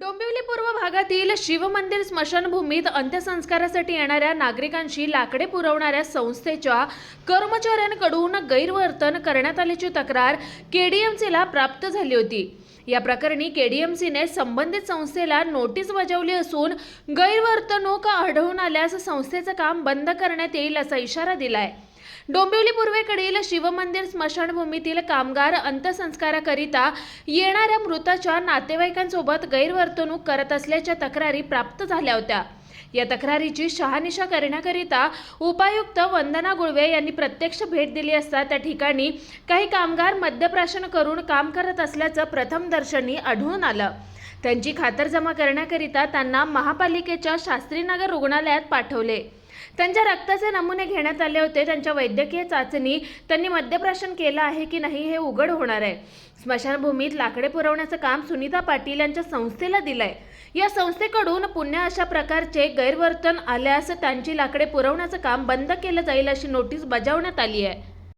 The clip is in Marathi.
डोंबिवली पूर्व भागातील शिवमंदिर स्मशानभूमीत अंत्यसंस्कारासाठी येणाऱ्या नागरिकांशी लाकडे पुरवणाऱ्या संस्थेच्या कर्मचाऱ्यांकडून गैरवर्तन करण्यात आल्याची तक्रार केडीएमसीला प्राप्त झाली होती. या प्रकरणी केडीएमसीने संबंधित संस्थेला नोटीस बजावली असून गैरवर्तणूक आढळून आल्यास संस्थेचं काम बंद करण्यात येईल असा इशारा दिला आहे डोंबिवली पूर्वेकडील शिवमंदिर स्मशानभूमीतील कामगार अंत्यसंस्काराकरिता येणाऱ्या मृताच्या नातेवाईकांसोबत गैरवर्तणूक करत असल्याच्या तक्रारी प्राप्त झाल्या होत्या. या तक्रारीची शहानिशा करण्याकरिता उपायुक्त वंदना गुळवे यांनी प्रत्यक्ष भेट दिली असता त्या ठिकाणी काही कामगार मद्यप्राशन करून काम करत असल्याचं प्रथमदर्शनी आढळून आलं. त्यांची खातरजमा करण्याकरिता त्यांना महापालिकेच्या शास्त्रीनगर रुग्णालयात पाठवले. त्यांच्या रक्ताचे नमुने घेण्यात आले होते. त्यांच्या वैद्यकीय चाचणी त्यांनी मद्यप्राशन केलं आहे की नाही हे उघड होणार आहे. स्मशानभूमीत लाकडे पुरवण्याचं काम सुनीता पाटील यांच्या संस्थेला दिलंय. या संस्थेकडून पुन्हा अशा प्रकारचे गैरवर्तन आल्यास त्यांची लाकडे पुरवण्याचं काम बंद केलं जाईल अशी नोटीस बजावण्यात आली आहे.